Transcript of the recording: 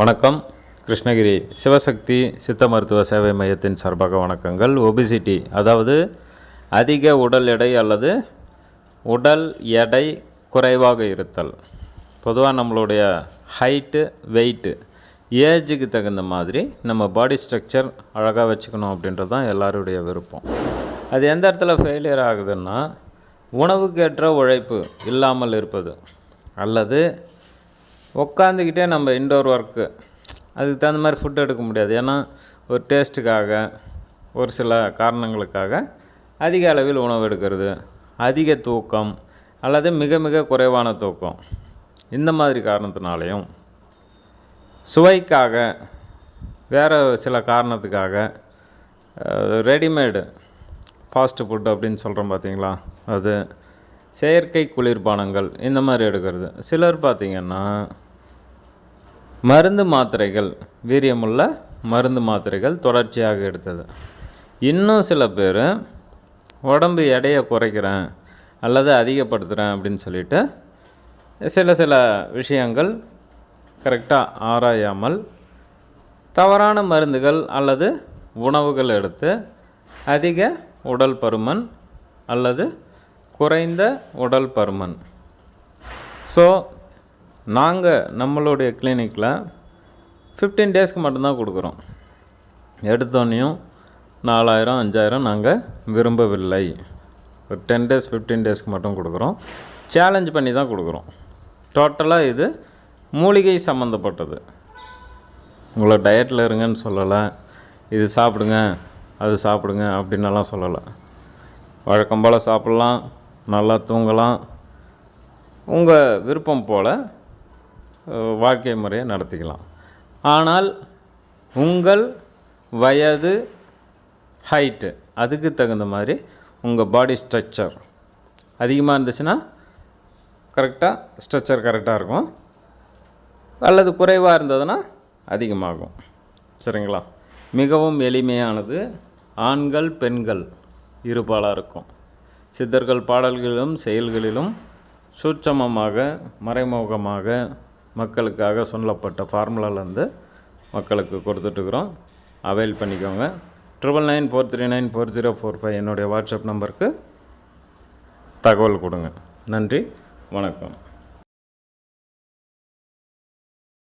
வணக்கம். கிருஷ்ணகிரி சிவசக்தி சித்த மருத்துவ சேவை மையத்தின் சார்பாக வணக்கங்கள். ஒபிசிட்டி அதாவது அதிக உடல் எடை அல்லது உடல் எடை குறைவாக இருத்தல். பொதுவாக நம்மளுடைய ஹைட்டு வெயிட்டு ஏஜுக்கு தகுந்த மாதிரி நம்ம பாடி ஸ்ட்ரக்சர் அழகாக வச்சுக்கணும் அப்படின்றது தான் எல்லாருடைய விருப்பம். அது எந்த இடத்துல ஃபெயிலியர் ஆகுதுன்னா உணவுக்கேற்ற உழைப்பு இல்லாமல் இருப்பது அல்லது உட்காந்துக்கிட்டே நம்ம இன்டோர் ஒர்க்கு அதுக்கு தகுந்த மாதிரி ஃபுட் எடுக்க முடியாது. ஏன்னா ஒரு டேஸ்ட்டுக்காக ஒரு சில காரணங்களுக்காக அதிக அளவில் உணவு எடுக்கிறது அதிக தூக்கம் அல்லது மிக மிக குறைவான தூக்கம். இந்த மாதிரி காரணத்தினாலையும் சுவைக்காக வேறு சில காரணத்துக்காக ரெடிமேடு ஃபாஸ்ட் ஃபுட் அப்படின்னு சொல்கிறோம் பார்த்தீங்களா அது செயற்கை குளிர்பானங்கள் இந்த மாதிரி எடுக்கிறது. சிலர் பார்த்திங்கன்னா மருந்து மாத்திரைகள் வீரியமுள்ள மருந்து மாத்திரைகள் தொடர்ச்சியாக எடுத்தது. இன்னும் சில பேர் உடம்பு எடையை குறைக்கிறேன் அல்லது அதிகப்படுத்துகிறேன் அப்படின்னு சொல்லிட்டு சில சில விஷயங்கள் கரெக்டாக ஆராயாமல் தவறான மருந்துகள் அல்லது உணவுகள் எடுத்து அதிக உடல் பருமன் அல்லது குறைந்த உடல் பருமன். ஸோ நாங்கள் நம்மளுடைய கிளினிக்கில் ஃபிஃப்டீன் டேஸ்க்கு மட்டும்தான் கொடுக்குறோம். எடுத்தோன்னையும் நாலாயிரம் அஞ்சாயிரம் நாங்கள் விரும்பவில்லை. ஒரு டென் டேஸ் ஃபிஃப்டீன் டேஸ்க்கு மட்டும் கொடுக்குறோம். சேலஞ்ச் பண்ணி தான் கொடுக்குறோம் டோட்டலாக இது மூலிகை சம்மந்தப்பட்டது உங்களை டயட்டில் இருங்கன்னு சொல்லலை. இது சாப்பிடுங்க அது சாப்பிடுங்க அப்படின்னலாம் சொல்லலை. வழக்கம் போல் சாப்பிட்லாம் நல்லா தூங்கலாம். உங்கள் விருப்பம் போல் வாழ்க்கை முறையை நடத்திக்கலாம். ஆனால் உங்கள் வயது ஹைட்டு அதுக்கு தகுந்த மாதிரி உங்கள் பாடி ஸ்ட்ரக்சர் அதிகமாக இருந்துச்சுன்னா கரெக்டாக ஸ்ட்ரக்சர் கரெக்டாக இருக்கும். அல்லது குறைவாக இருந்ததுன்னா அதிகமாகும். சரிங்களா? மிகவும் எளிமையானது. ஆண்கள் பெண்கள் இருபாலாக இருக்கும். சித்தர்கள் பாடல்களிலும் செயல்களிலும் சூட்சமமாக மறைமுகமாக மக்களுக்காக சொல்லப்பட்ட ஃபார்முலாலேருந்து மக்களுக்கு கொடுத்துட்ருக்குறோம் அவைல் பண்ணிக்கோங்க. Triple nine four three nine four zero four five என்னுடைய வாட்ஸ்அப் நம்பருக்கு தகவல் கொடுங்க. நன்றி. வணக்கம்.